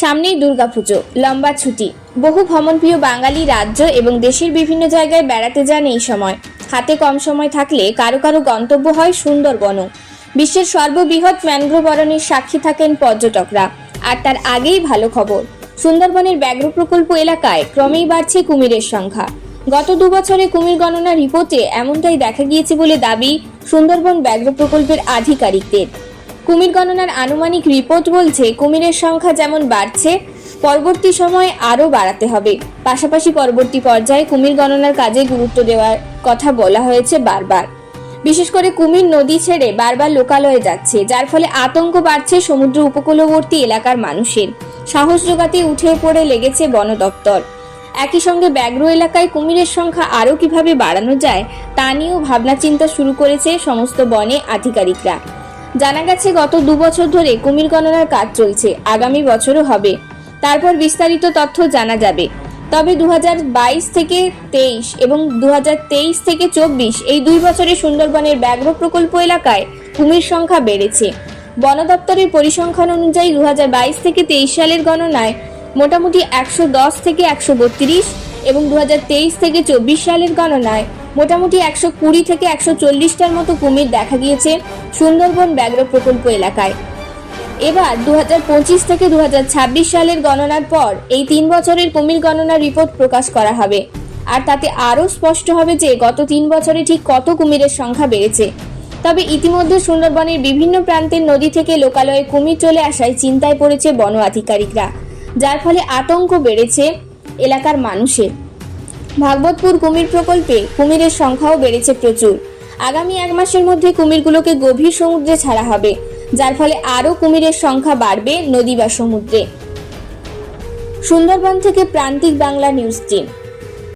সামনেই দুর্গাপুজো, লম্বা ছুটি। বহু ভ্রমণপ্রিয় বাঙালি রাজ্য এবং দেশের বিভিন্ন জায়গায় বেড়াতে যান এই সময়। হাতে কম সময় থাকলে কারও কারও গন্তব্য হয় সুন্দরবনও। বিশ্বের সর্ববৃহৎ ম্যানগ্রোভ অরণ্যের সাক্ষী থাকেন পর্যটকরা। আর তার আগেই ভালো খবর, সুন্দরবনের ব্যাঘ্র প্রকল্প এলাকায় ক্রমেই বাড়ছে কুমিরের সংখ্যা। গত দু বছরে কুমির গণনা রিপোর্টে এমনটাই দেখা গিয়েছে বলে দাবি সুন্দরবন ব্যাঘ্র প্রকল্পের আধিকারিকদের। কুমির গণনার আনুমানিক রিপোর্ট বলছে, কুমিরের সংখ্যা যেমন বাড়ছে, পরবর্তী সময়ে আরও বাড়াতে হবে। পাশাপাশি পরবর্তী পর্যায়ে কুমির গণনার কাজে গুরুত্ব দেওয়ার কথা বলা হয়েছে বারবার। বিশেষ করে কুমির নদী ছেড়ে বারবার লোকালয়ে যাচ্ছে, যার ফলে আতঙ্ক বাড়ছে সমুদ্র উপকূলবর্তী এলাকার মানুষের। সাহস জোগাতে উঠে পড়ে লেগেছে বন দপ্তর। একই সঙ্গে ব্যাঘ্র এলাকায় কুমিরের সংখ্যা আরও কীভাবে বাড়ানো যায়, তা নিয়েও ভাবনা চিন্তা শুরু করেছে সমস্ত বনে আধিকারিকরা। জানা গেছে, গত দু বছর ধরে কুমির গণনার কাজ চলছে। আগামী বছরও হবে। তারপর বিস্তারিত তথ্য জানা যাবে। তবে দু হাজার বাইশ থেকে তেইশ এবং দু হাজার তেইশ থেকে চব্বিশ এই দুই বছরে সুন্দরবনের ব্যাঘ্র প্রকল্প এলাকায় কুমির সংখ্যা বেড়েছে। বন দপ্তরের পরিসংখ্যান অনুযায়ী দু হাজার বাইশ থেকে তেইশ সালের গণনায় মোটামুটি একশো দশ থেকে একশো বত্রিশ এবং দু হাজার তেইশ থেকে চব্বিশ সালের গণনায় মোটামুটি একশো কুড়ি থেকে একশো চল্লিশটার মতো কুমির দেখা গিয়েছে সুন্দরবন ব্যাঘ্র প্রকল্প এলাকায়। এবার দু হাজার পঁচিশ থেকে দু হাজার ছাব্বিশ সালের গণনার পর এই তিন বছরের কুমির গণনার রিপোর্ট প্রকাশ করা হবে। আর তাতে আরও স্পষ্ট হবে যে গত তিন বছরে ঠিক কত কুমিরের সংখ্যা বেড়েছে। তবে ইতিমধ্যে সুন্দরবনের বিভিন্ন প্রান্তের নদী থেকে লোকালয়ে কুমির চলে আসায় চিন্তায় পড়েছে বন আধিকারিকরা, যার ফলে আতঙ্ক বেড়েছে এলাকার মানুষের। ভাগবতপুর কুমির প্রকল্পে কুমিরের সংখ্যাও বেড়েছে প্রচুর। আগামী এক মাসের মধ্যে কুমিরগুলোকে গভীর সমুদ্রে ছাড়া হবে, যার ফলে আরও কুমিরের সংখ্যা বাড়বে নদী বা সমুদ্রে। সুন্দরবন থেকে প্রান্তিক বাংলা নিউজ টিম।